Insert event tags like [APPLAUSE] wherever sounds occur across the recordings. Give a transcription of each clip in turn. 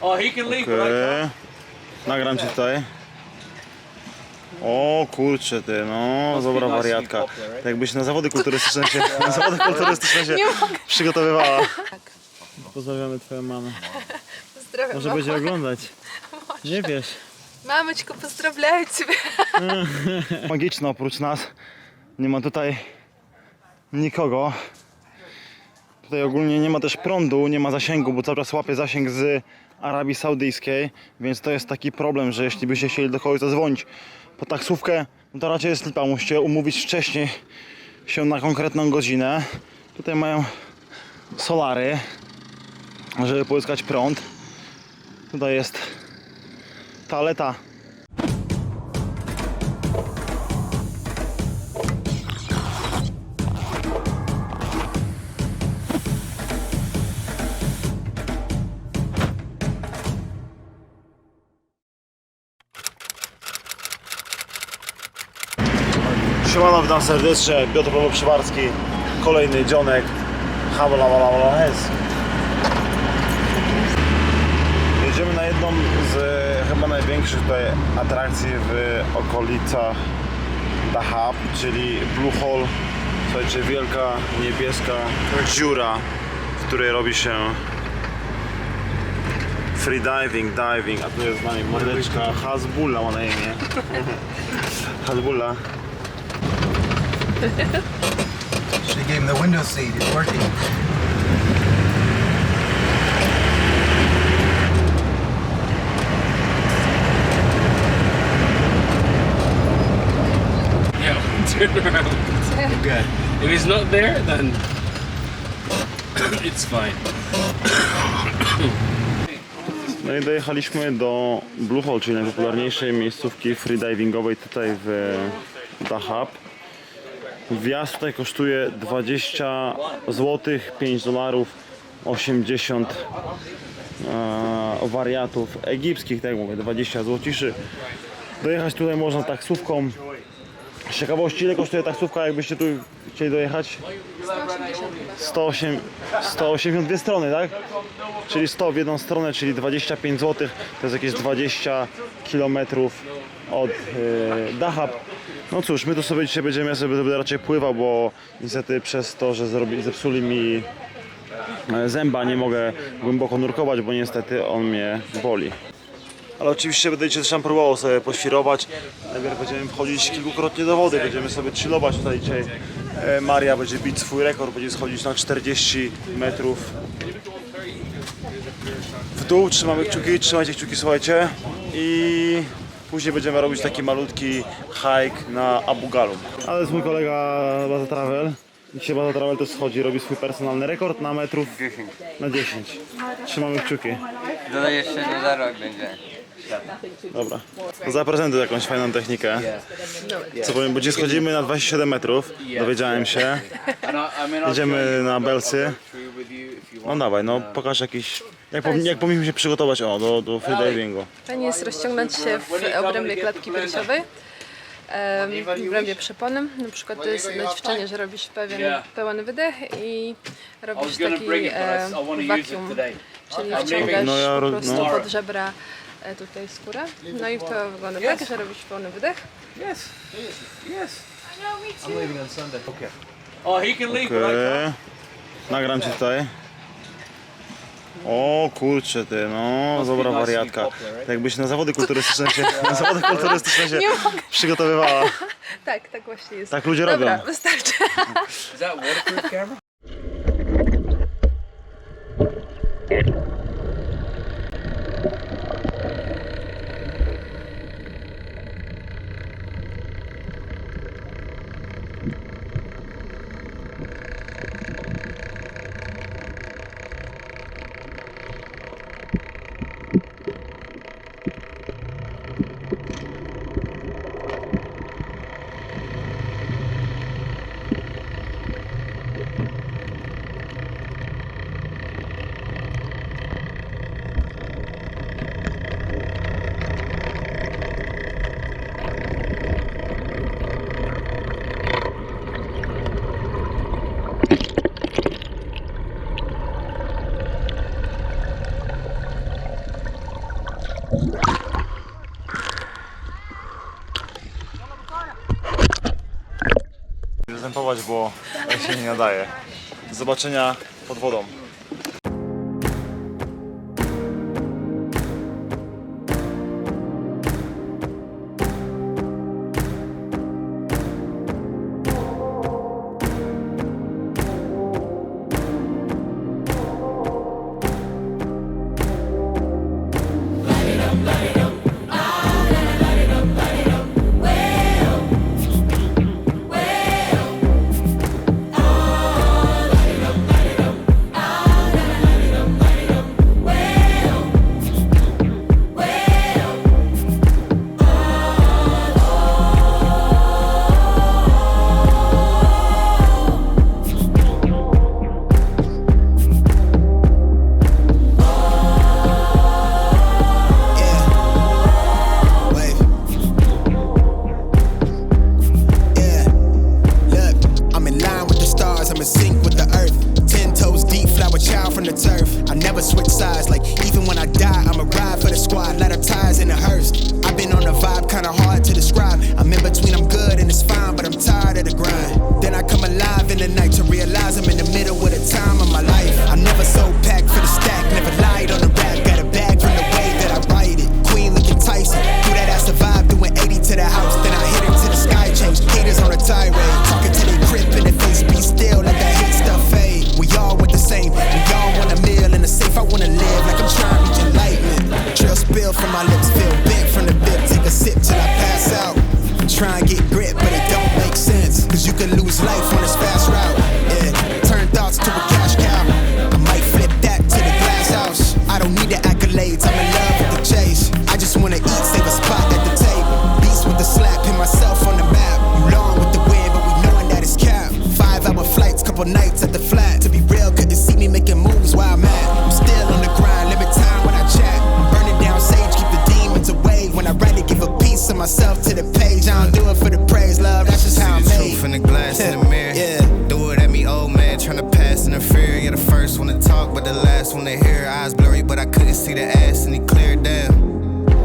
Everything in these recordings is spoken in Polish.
Oh, he can leave, but I Okej. Nagram cię tutaj. O kurczę ty, no dobra wariatka. Tak jakbyś na zawody kulturystyczne się, na zawody kulturystyczne [LAUGHS] się przygotowywała. Pozdrawiamy twoją mamę. Pozdrawiam Może mamo. będzie oglądać. Nie wiesz. Мамочка, поздравляю тебя. Magiczne oprócz nas. Nie ma tutaj nikogo. Tutaj ogólnie nie ma też prądu, nie ma zasięgu, bo cały czas łapie zasięg z Arabii Saudyjskiej, więc to jest taki problem, że jeśli byście chcieli do kogoś zadzwonić po taksówkę, no to raczej jest lipa, musicie umówić wcześniej się na konkretną godzinę. Tutaj mają solary, żeby pozyskać prąd. Tutaj jest toaleta Siemano, witam serdecznie, Piotr Paweł Przywarski, kolejny dzionek, Habalabalabalahes. Jedziemy na jedną z chyba największych tutaj atrakcji w okolicach Dahab, czyli Blue Hole. Słuchajcie, wielka niebieska dziura, w której robi się freediving, diving, a tu jest z nami mordeczka Hasbulla ma na imię. [LAUGHS] Hasbulla. She gave him the window seat. It's working. Yeah, turn around. Good. If he's not there, then it's fine. No i dojechaliśmy do Blue Hole, czyli najpopularniejszej miejscówki freedivingowej tutaj w Dahab. Wjazd tutaj kosztuje 20 zł, 5 dolarów, 80 e, wariatów egipskich, tak jak mówię, 20 złociszy. Dojechać tutaj można taksówką. Z ciekawości, ile kosztuje taksówka, jakbyście tu chcieli dojechać? 108, 182 strony, tak? Czyli 100 w jedną stronę, czyli 25 zł. To jest jakieś 20 km od yy, Dahab. No cóż, my tu sobie dzisiaj będziemy, ja sobie będę raczej pływał, bo niestety przez to, że zrobili, zepsuli mi e, zęba, nie mogę głęboko nurkować, bo niestety on mnie boli. Ale oczywiście będę dzisiaj też próbował sobie poświrować. Najpierw będziemy wchodzić kilkukrotnie do wody, będziemy sobie chillować tutaj dzisiaj. E, Maria będzie bić swój rekord, będzie schodzić na 40 metrów w dół. Trzymamy kciuki, trzymajcie kciuki, słuchajcie. I później będziemy robić taki malutki hike na Abu Galum. Ale jest mój kolega Baza Travel. Dzisiaj Baza Travel też schodzi, robi swój personalny rekord na metrów na 10. Trzymamy kciuki. Dodaj jeszcze nie za rok będzie. Dobra. Zaprezentuj jakąś fajną technikę. Co powiem, bo dzisiaj schodzimy na 27 metrów. Dowiedziałem się. Jedziemy na belcy. No dawaj, no pokaż jakiś... Jak, powin- jak powinniśmy się przygotować o, do, do freedivingu. Fajnie jest rozciągnąć się w obrębie klatki piersiowej. em, W obrębie przepony. Na przykład to jest jedno ćwiczenie, że robisz pewien, pełen wydech i robisz taki e, vacuum, czyli wciągasz No ja po roz- prostu no. pod żebra e, tutaj skórę. No i to wygląda tak, że robisz pełny wydech. Yes. Yes. I'm leaving on Sunday. Okay. Oh, he can leave, but I Okej. Nagram cię tutaj. O kurczę ty, no dobra wariatka. Tak jakbyś na zawody kulturystyczne się, na zawody kulturystyczne się przygotowywała. Tak, tak właśnie jest. Tak ludzie Dobra, robią. wystarczy. Is that waterproof camera? Występować, bo się nie nadaje. Do zobaczenia pod wodą.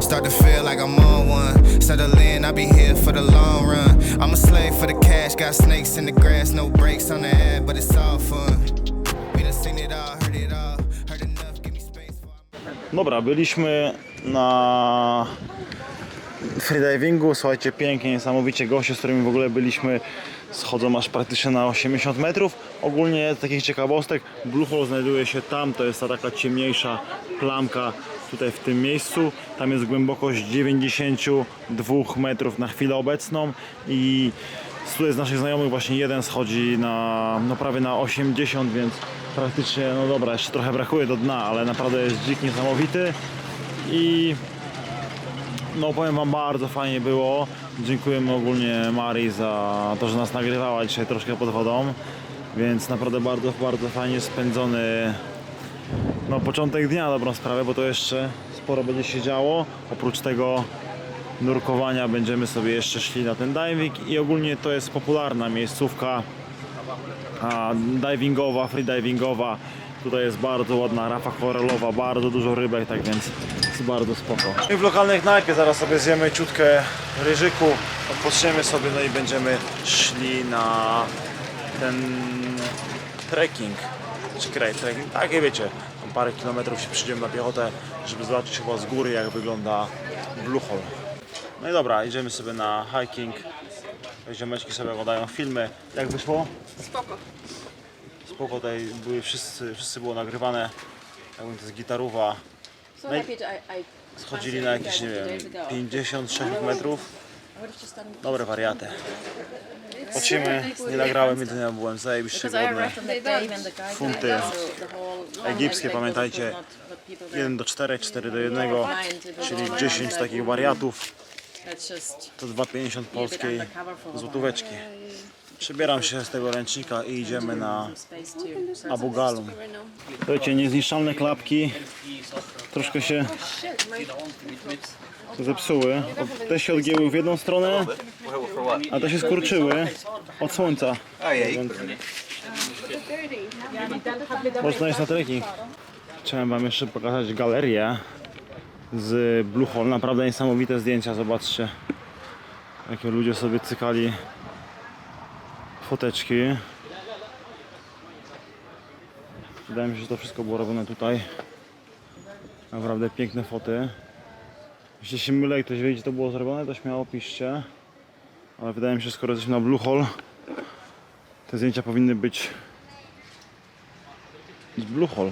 Start to feel like I'm on one. Settle in, be here for the long run. I'm a slave for the cash, got snakes in the grass, no brakes on the ad, but it's all fun. We done seen it all, heard it all, heard enough, give me space for Dobra, byliśmy na freedivingu. Słuchajcie, pięknie, niesamowicie. Goście, z którymi w ogóle byliśmy, schodzą aż praktycznie na 80 metrów. Ogólnie z takich ciekawostek, Blue Hole znajduje się tam, to jest ta taka ciemniejsza plamka tutaj w tym miejscu. Tam jest głębokość 92 metrów na chwilę obecną i tutaj z naszych znajomych właśnie jeden schodzi na no prawie na 80, więc praktycznie, no dobra, jeszcze trochę brakuje do dna, ale naprawdę jest dzik niesamowity i no powiem Wam bardzo fajnie było. Dziękujemy ogólnie Marii za to, że nas nagrywała dzisiaj troszkę pod wodą, więc naprawdę bardzo, bardzo fajnie spędzony no początek dnia dobrą sprawę, bo to jeszcze sporo będzie się działo. Oprócz tego nurkowania będziemy sobie jeszcze szli na ten diving i ogólnie to jest popularna miejscówka a, divingowa, freedivingowa. Tutaj jest bardzo ładna rafa koralowa, bardzo dużo rybek, tak więc jest bardzo spoko. W lokalnej knajpie zaraz sobie zjemy ciutkę ryżyku, odpoczniemy sobie, no i będziemy szli na ten trekking, czy kraj trekking, takie wiecie, tam parę kilometrów się przyjdziemy na piechotę, żeby zobaczyć chyba z góry jak wygląda Blue Hole. No i dobra, idziemy sobie na hiking, ziomeczki sobie oglądają filmy, jak wyszło? Spoko. Spoko, tutaj były wszyscy, wszyscy było nagrywane, jakby to jest gitarowa, So No I schodzili na jakieś, nie wiem, 50-60 metrów, dobre wariaty. Lecimy, nie nagrałem jedzenia, byłem zajebiście głodny. Funty egipskie, pamiętajcie, not what people there 1 do 4, 4 do 1, czyli 10 takich wariatów, to 2,50 polskiej złotóweczki. Przybieram się z tego ręcznika i idziemy na Abu Galum. Słuchajcie, niezniszczalne klapki troszkę się zepsuły. Te się odgięły w jedną stronę, a te się skurczyły od słońca. Więc Można iść na trekking. Chciałem wam jeszcze pokazać galerię z Blue Hole. Naprawdę niesamowite zdjęcia, zobaczcie. Jakie ludzie sobie cykali foteczki. Wydaje mi się, że to wszystko było robione tutaj. Naprawdę piękne foty. Jeśli się mylę i ktoś wie, gdzie to było zrobione, to śmiało piszcie. Ale wydaje mi się, skoro jesteśmy na Blue Hole, te zdjęcia powinny być z Blue Hole.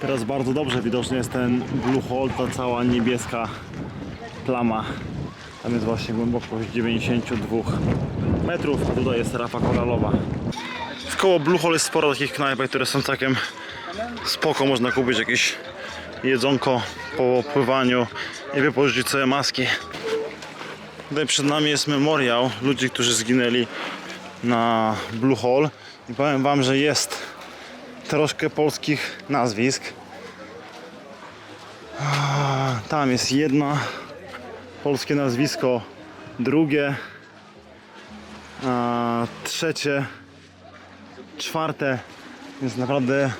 Teraz bardzo dobrze widoczny jest ten Blue Hole, ta cała niebieska plama. Tam jest właśnie głębokość 92 metrów, a tutaj jest rafa koralowa. W koło Blue Hole jest sporo takich knajpek, które są całkiem spoko. Można kupić jakieś jedzonko po pływaniu i wypożyczyć sobie maski. Tutaj przed nami jest memoriał ludzi, którzy zginęli na Blue Hole i powiem wam, że jest troszkę polskich nazwisk. Tam jest jedna polskie nazwisko, drugie, trzecie, czwarte, jest naprawdę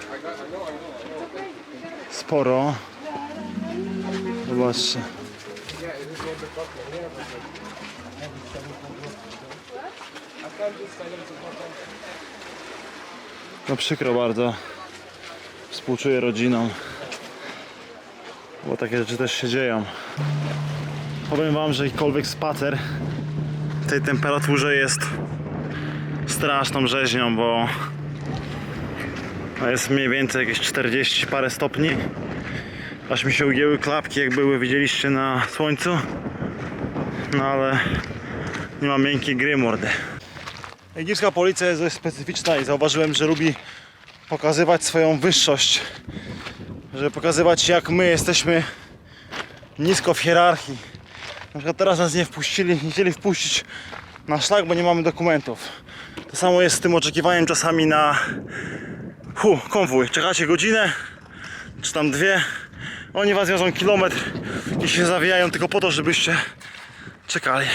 sporo. Zobaczcie. No przykro bardzo. Współczuję rodzinom. Bo takie rzeczy też się dzieją. Powiem wam, że jakikolwiek spacer w tej temperaturze jest straszną rzeźnią, bo jest mniej więcej jakieś 40 parę stopni. Aż mi się ugięły klapki, jak były, widzieliście na słońcu. No ale nie ma miękkiej gry mordy. Egipska policja jest dość specyficzna i zauważyłem, że lubi pokazywać swoją wyższość. Żeby pokazywać jak my jesteśmy nisko w hierarchii. Na przykład teraz nas nie wpuścili, nie chcieli wpuścić na szlak, bo nie mamy dokumentów. To samo jest z tym oczekiwaniem czasami na hu, konwój. Czekacie godzinę, czy tam dwie. Oni was wiozą kilometr i się zawijają tylko po to, żebyście czekali.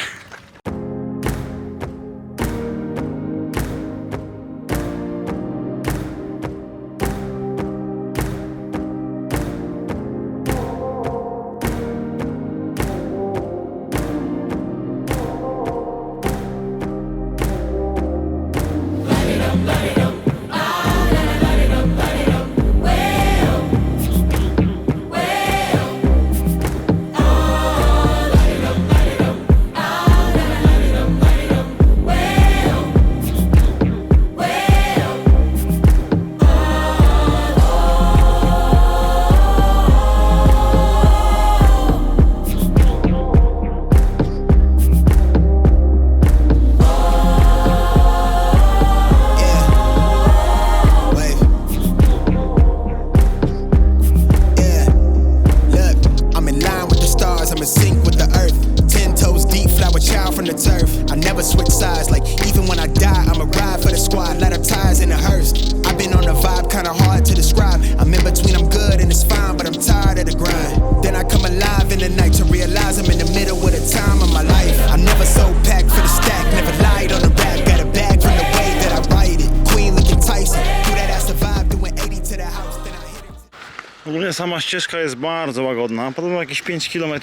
Switch sides, like even when I die, I'm a ride for the squad, let her ties in the hearse. I've been on a vibe, kinda hard to describe. I'm in between, I'm good and it's fine, but I'm tired of the grind. Then I come alive in the night to realize I'm in the middle of the time of my life. I'm never so packed for the stack, never lied on the rap. Got a bag from the way that I write it. Queen looking Tyson, do that ass survive, doing 80 to the house, then I hit it. Ogólnie sama ścieżka jest bardzo łagodna. Podobno jakieś 5 km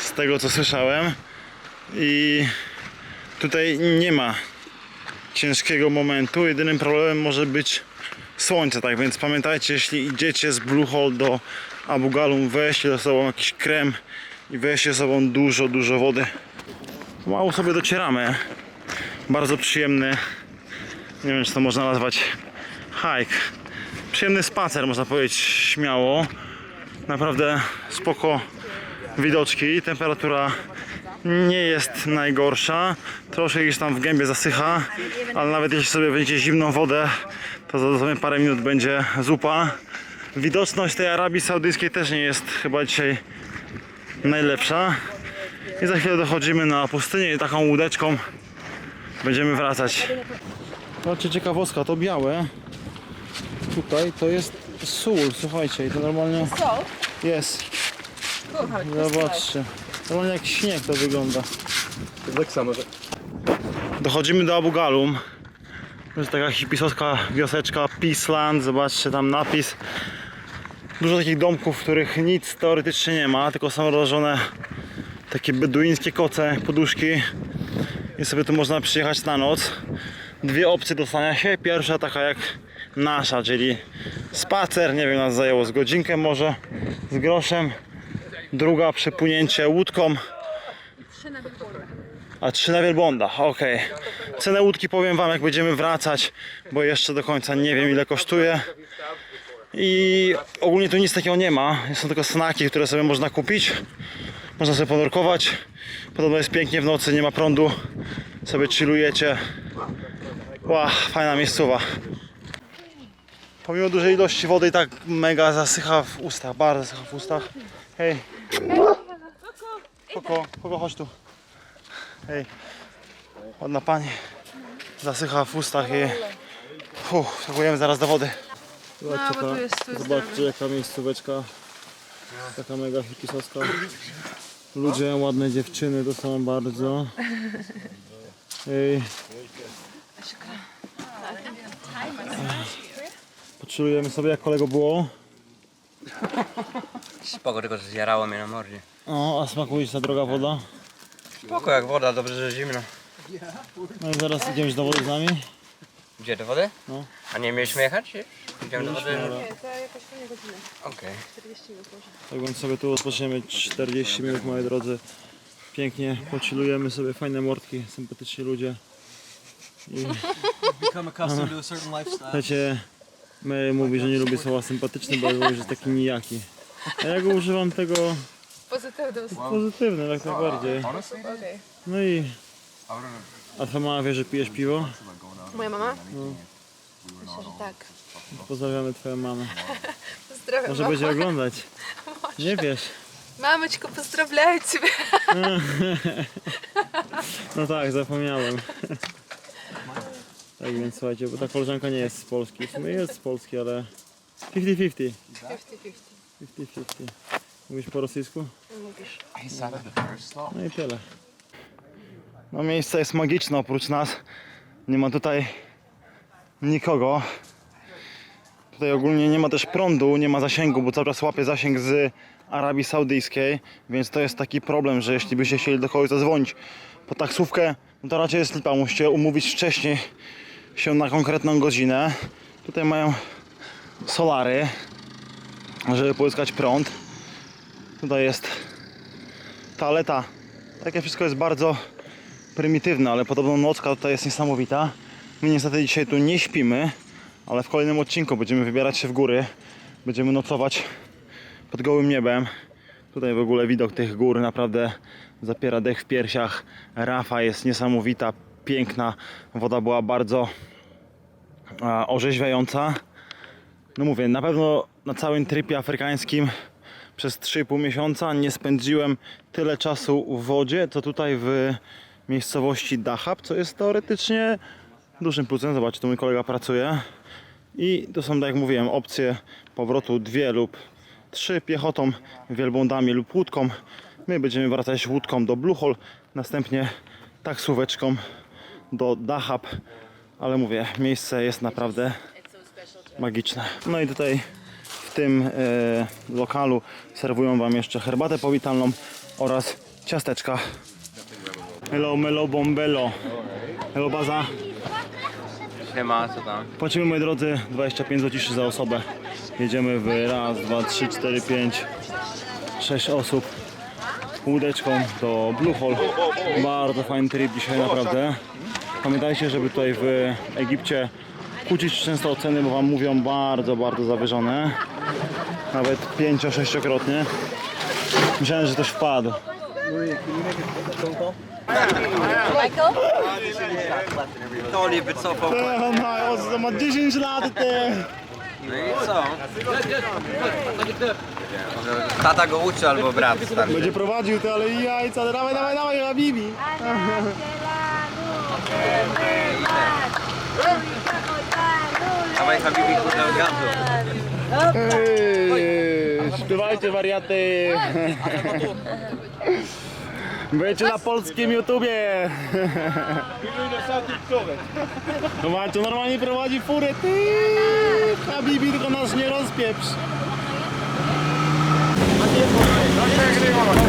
z tego co słyszałem. I tutaj nie ma ciężkiego momentu. Jedynym problemem może być słońce, tak więc pamiętajcie, jeśli idziecie z Blue Hole do Abu Galum, weźcie ze sobą jakiś krem i weźcie ze sobą dużo, dużo wody. Mało sobie docieramy. Bardzo przyjemny, nie wiem czy to można nazwać hike. Przyjemny spacer, można powiedzieć śmiało. Naprawdę spoko widoczki. Temperatura nie jest najgorsza. Troszkę gdzieś tam w gębie zasycha, ale nawet jeśli sobie będziecie zimną wodę, to za dosłownie parę minut będzie zupa. Widoczność tej Arabii Saudyjskiej też nie jest chyba dzisiaj najlepsza. I za chwilę dochodzimy na pustynię i taką łódeczką będziemy wracać. Zobaczcie ciekawostka, to białe tutaj to jest sól, słuchajcie, i to normalnie jest. Zobaczcie. Normalnie jak śnieg to wygląda. Tak samo, że... Dochodzimy do Abu Galum. To jest taka hipisowska wioseczka Peaceland. Zobaczcie tam napis. Dużo takich domków, w których nic teoretycznie nie ma, tylko są rozłożone takie beduińskie koce, poduszki. i sobie tu można przyjechać na noc. Dwie opcje dostania się. Pierwsza taka jak nasza, czyli spacer, nie wiem, nas zajęło z godzinkę może, z groszem. Druga przepłynięcie łódką. A trzy na wielbłąda, okej. Cenę łódki powiem wam jak będziemy wracać, bo jeszcze do końca nie wiem ile kosztuje. I ogólnie tu nic takiego nie ma. Są tylko snaki, które sobie można kupić. Można sobie ponurkować. Podobno jest pięknie w nocy, nie ma prądu. Sobie chillujecie. Ła, fajna miejscowa. Pomimo dużej ilości wody i tak mega zasycha w ustach, bardzo zasycha w ustach. Hej. Koko, Koko, chodź tu. Hej. Ładna pani. Zasycha w ustach i... Uff, wskakujemy zaraz do wody. No, bo tu jest, tu jest Zobaczcie jaka miejscóweczka. Taka mega hipisowska. Ludzie, ładne dziewczyny, to są bardzo. Ej. Poczulujemy sobie jak kolego było. Spoko, tylko zjarało mnie na mordzie. O, a smakuje ci ta droga woda. Spoko jak woda, dobrze, że zimno. No i zaraz idziemy do wody z nami. Gdzie, do wody? No. A nie mieliśmy jechać? Idziemy do wody? Nie, to jakoś godziny. Okej. 40 minut może. Tak więc sobie tu odpoczniemy 40 minut moi drodzy. Pięknie pochillujemy sobie, fajne mordki, sympatyczni ludzie. Become accustomed to a certain lifestyle. Wiecie, Mary mówi, że nie lubi słowa sympatyczny, bo mówi, że jest taki nijaki. A ja go używam tego Pozytywnym pozytywne, jak najbardziej. Okej. No i... A twoja mama wie, że pijesz piwo? Moja mama? Myślę, że tak. Pozdrawiamy twoją mamę. [LAUGHS] Pozdrawiam Może będzie oglądać. Nie wiesz. Mameczko, pozdrawiam ciebie. [LAUGHS] No tak, zapomniałem. Tak więc słuchajcie, bo ta koleżanka nie jest z Polski. W sumie jest z Polski, ale 50-50. 50-50. 50-50. Mówisz po rosyjsku? Mówisz. No i tyle. No miejsce jest magiczne oprócz nas. Nie ma tutaj nikogo. Tutaj ogólnie nie ma też prądu, nie ma zasięgu, bo cały czas łapie zasięg z Arabii Saudyjskiej, więc to jest taki problem, że jeśli byście chcieli do kogoś zadzwonić po taksówkę, no to raczej jest lipa, musicie umówić wcześniej się na konkretną godzinę. Tutaj mają solary, żeby pozyskać prąd. Tutaj jest toaleta. Takie wszystko jest bardzo prymitywne, ale podobno nocka tutaj jest niesamowita. My niestety dzisiaj tu nie śpimy, ale w kolejnym odcinku będziemy wybierać się w góry. Będziemy nocować pod gołym niebem. Tutaj w ogóle widok tych gór naprawdę zapiera dech w piersiach. Rafa jest niesamowita, piękna. Woda była bardzo orzeźwiająca. No mówię, na pewno na całym tripie afrykańskim przez 3,5 miesiąca nie spędziłem tyle czasu w wodzie, co tutaj w miejscowości Dahab, co jest teoretycznie dużym plusem. Zobaczcie, tu mój kolega pracuje. I to są, tak jak mówiłem, opcje powrotu dwie lub trzy piechotą, wielbłądami lub łódką. My będziemy wracać łódką do Blue Hole, następnie taksóweczką do Dahab. Ale mówię, miejsce jest naprawdę magiczne. No i tutaj tym e, lokalu serwują Wam jeszcze herbatę powitalną oraz ciasteczka. Hello, melo, bombelo. Hello, baza. Siema, co tam? Płacimy, moi drodzy, 25 zł za osobę. Jedziemy w raz, dwa, trzy, cztery, pięć, sześć osób łódeczką do Blue Hole. Bardzo fajny trip dzisiaj, naprawdę. Pamiętajcie, żeby tutaj w Egipcie kłócić często o ceny, bo Wam mówią bardzo, bardzo zawyżone. Nawet pięcio-sześciokrotnie. Myślałem, że ktoś wpadł. To nie wycofał. On ma 10 lat, ty! No i co? Tata go uczy albo brat starszy. Będzie prowadził to, ale jajca, dawaj, dawaj, dawaj, Habibi! Dawaj Habibi, kurde, od Śpiewajcie wariaty! Będziecie na polskim YouTubie! Zobaczcie, normalnie prowadzi furę, ty! Habibi, tylko nas nie rozpieprz! naprawdę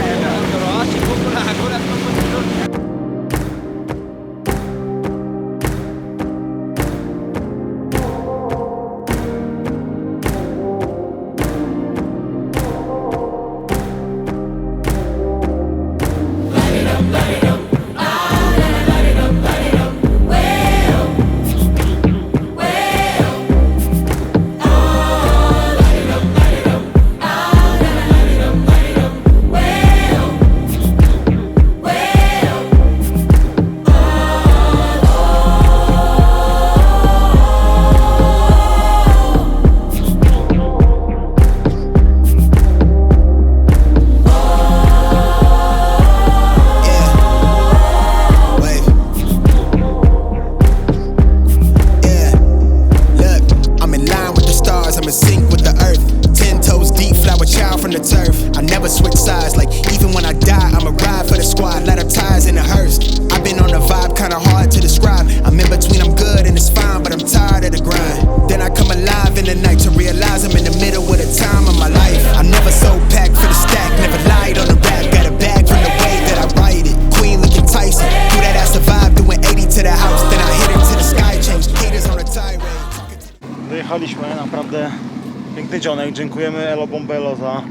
Dziękujemy Elo Bombelo za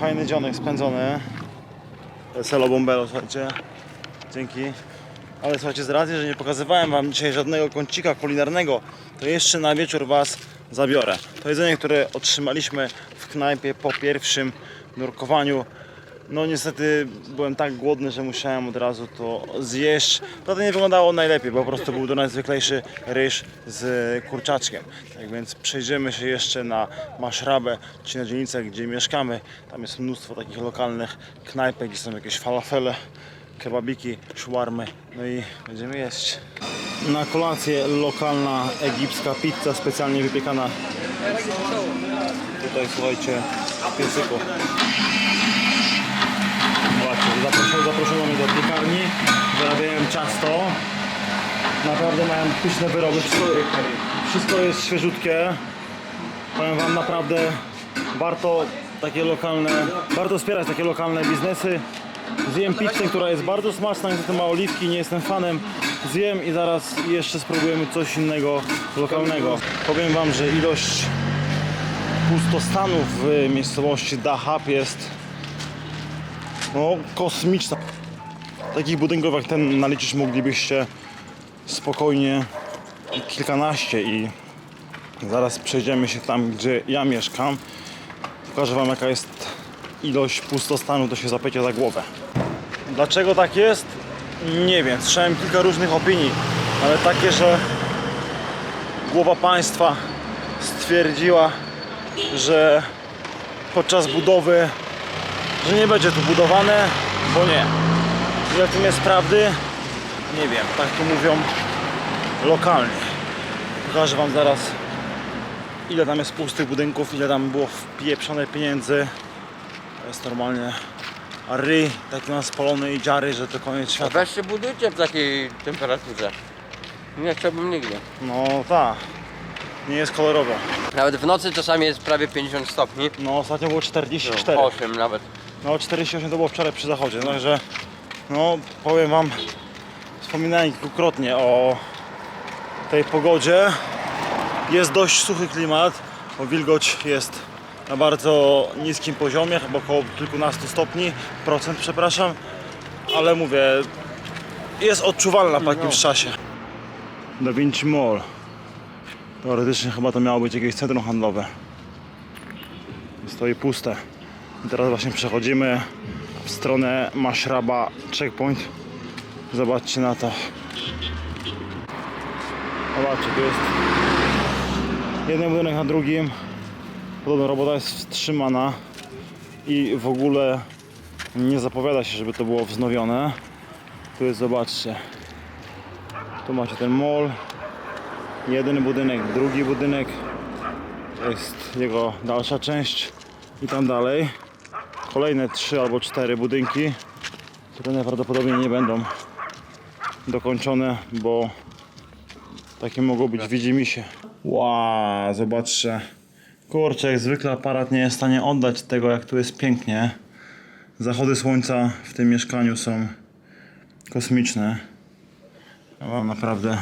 fajny dzionek spędzony. To jest Elo Bombelo, słuchajcie. Dzięki. Ale słuchajcie, z racji, że nie pokazywałem Wam dzisiaj żadnego kącika kulinarnego, to jeszcze na wieczór Was zabiorę. To jedzenie, które otrzymaliśmy w knajpie po pierwszym nurkowaniu. No niestety byłem tak głodny, że musiałem od razu to zjeść. To nie wyglądało najlepiej, bo po prostu był to najzwyklejszy ryż z kurczaczkiem. Tak więc przejdziemy się jeszcze na Maszrabę, czy na dzielnicę, gdzie mieszkamy. Tam jest mnóstwo takich lokalnych knajpek, gdzie są jakieś falafele, kebabiki, szwarmy. No i będziemy jeść. Na kolację lokalna egipska pizza specjalnie wypiekana tutaj słuchajcie w zaproszono, mnie do piekarni, zarabiałem ciasto. Naprawdę mają pyszne wyroby, wszystko, wszystko jest świeżutkie. Powiem wam naprawdę warto takie lokalne, warto wspierać takie lokalne biznesy. Zjem pizzę, która jest bardzo smaczna, niestety ma oliwki, nie jestem fanem. Zjem i zaraz jeszcze spróbujemy coś innego lokalnego. Powiem wam, że ilość pustostanów w miejscowości Dahab jest no, kosmiczna. Takich budynków jak ten naliczyć moglibyście spokojnie kilkanaście i zaraz przejdziemy się tam, gdzie ja mieszkam. Pokażę Wam jaka jest ilość pustostanów, to się zapycie za głowę. Dlaczego tak jest? Nie wiem. Słyszałem kilka różnych opinii, ale takie, że głowa państwa stwierdziła, że podczas budowy, że nie będzie tu budowane, bo nie. Ile w tym jest prawdy? Nie wiem, tak tu mówią lokalnie. Pokażę Wam zaraz ile tam jest pustych budynków, ile tam było wpieprzone pieniędzy. To jest normalnie ryj, taki mam spalony i dziary, że to koniec świata. Weźcie budujcie w takiej temperaturze. Nie chciałbym nigdy. No tak, nie jest kolorowo. Nawet w nocy czasami jest prawie 50 stopni. No ostatnio było 44. 8 nawet. No 48 to było wczoraj przy zachodzie, także no powiem wam, wspominałem kilkukrotnie o tej pogodzie. Jest dość suchy klimat, bo wilgoć jest na bardzo niskim poziomie, chyba około kilkunastu stopni, procent przepraszam, ale mówię, jest odczuwalna po jakimś czasie. Da Vinci Mall. Teoretycznie chyba to miało być jakieś centrum handlowe. Stoi puste. Teraz właśnie przechodzimy w stronę Mashraba Checkpoint. Zobaczcie na to. Zobaczcie, tu jest jeden budynek na drugim. Podobno robota jest wstrzymana i w ogóle nie zapowiada się, żeby to było wznowione. Tu jest, zobaczcie. Tu macie ten mall. Jeden budynek, drugi budynek. To jest jego dalsza część. I tam dalej kolejne trzy albo cztery budynki, które najprawdopodobniej nie będą dokończone, bo takie mogą być widzimisię. Wow, zobaczcie. Kurczę, jak zwykle aparat nie jest w stanie oddać tego, jak tu jest pięknie. Zachody słońca w tym mieszkaniu są kosmiczne. Ja mam naprawdę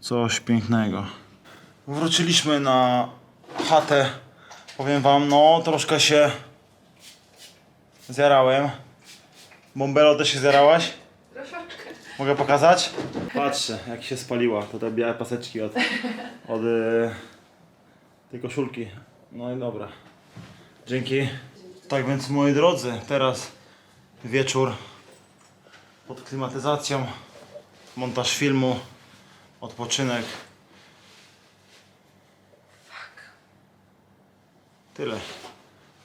coś pięknego. Wróciliśmy na chatę Powiem wam, no troszkę się zjarałem. Bombelo też się zjarałaś? Troszeczkę. Mogę pokazać? Patrzcie, jak się spaliła. To te białe paseczki od, od y, tej koszulki. No i dobra. Dzięki. Tak więc moi drodzy, teraz wieczór pod klimatyzacją, montaż filmu, odpoczynek. Tyle.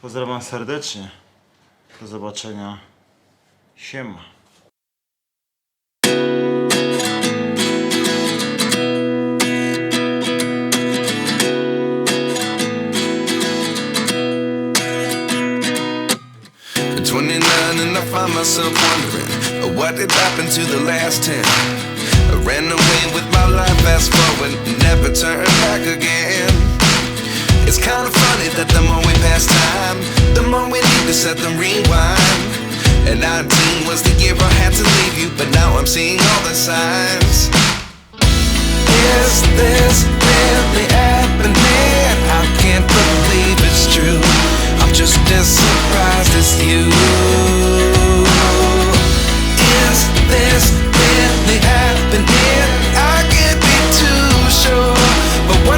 Pozdrawiam serdecznie. Do zobaczenia. Siema.